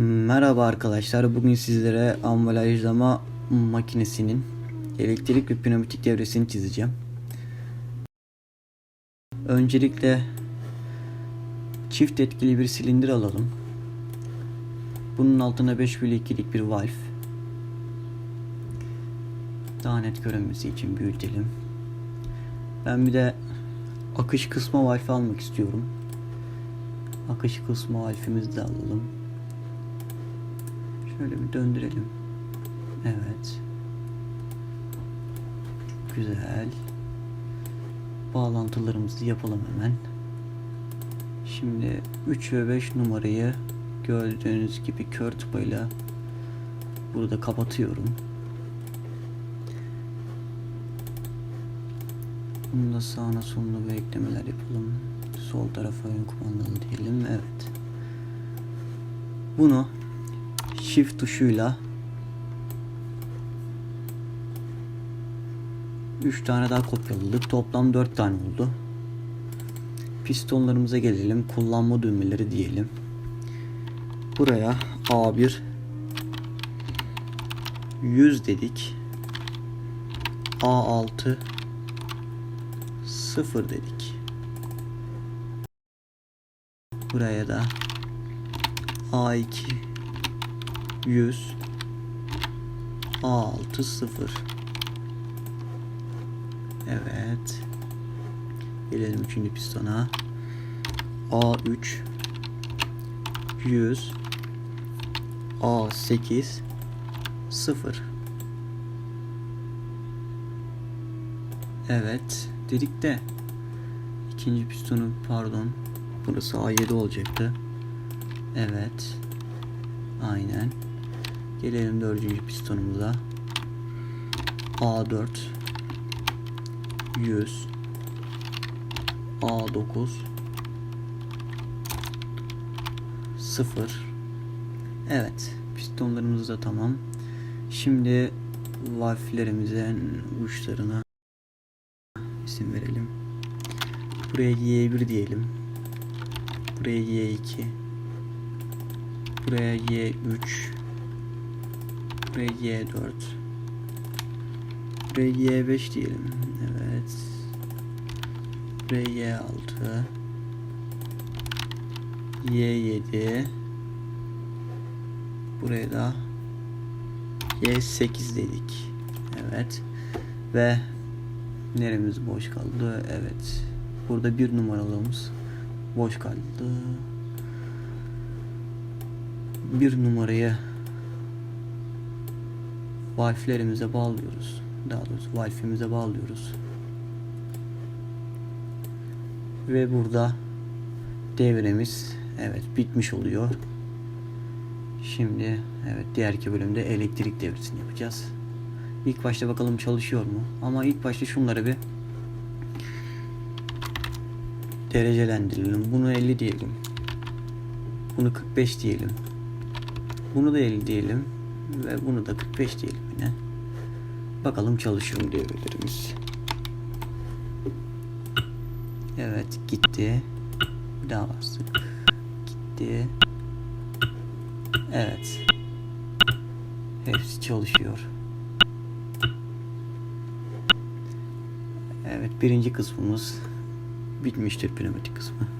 Merhaba arkadaşlar. Bugün sizlere ambalajlama makinesinin elektrik ve pneumatik devresini çizeceğim. Öncelikle çift etkili bir silindir alalım. Bunun altına 5 bölü 2'lik bir valve. Daha net görünmesi için büyütelim. Ben bir de akış kısma valve almak istiyorum. Akış kısma valfimizi de alalım. Şöyle bir döndürelim. Evet. Güzel. Bağlantılarımızı yapalım hemen. Şimdi 3 ve 5 numarayı gördüğünüz gibi kör tıpayla burada kapatıyorum. Bunu da sağına soluna bir eklemeler yapalım. Sol tarafa ön kumandalı diyelim. Evet. Bunu Shift tuşuyla 3 tane daha kopyaladık. Toplam 4 tane oldu. Pistonlarımıza gelelim. Kullanma düğmeleri diyelim. Buraya A1 100 dedik. A6 0 dedik. Buraya da A2 100 A6 0 Evet. Gelelim üçüncü pistona. A3 100 A8 0 Evet. Dedik de ikinci pistonu pardon. Burası A7 olacaktı. Evet. Aynen. Gelelim dördüncü pistonumuza. A4 100 A9 0 Evet. Pistonlarımız da tamam. Şimdi valflerimizin uçlarına isim verelim. Buraya Y1 diyelim. Buraya Y2 Buraya Y3 Buraya Y4 Buraya Y5 diyelim. Evet. Buraya Y6 Y7 Buraya da Y8 dedik. Evet. Ve neremiz boş kaldı? Evet. Burada bir numaralığımız boş kaldı bir numarayı valflerimize bağlıyoruz. Daha doğrusu valfimize bağlıyoruz. Ve burada devremiz evet bitmiş oluyor. Şimdi evet diğerki bölümde elektrik devresini yapacağız. İlk başta bakalım çalışıyor mu? Ama ilk başta şunları bir derecelendirelim. Bunu 50 diyelim. Bunu 45 diyelim. Bunu da 50 diyelim. Ve bunu da 45 diyelim yine. Bakalım çalışıyor mu devrelerimiz. Evet gitti. Bir daha bastık. Gitti. Evet. Hepsi çalışıyor. Evet birinci kısmımız bitmiştir pneumatik kısmı.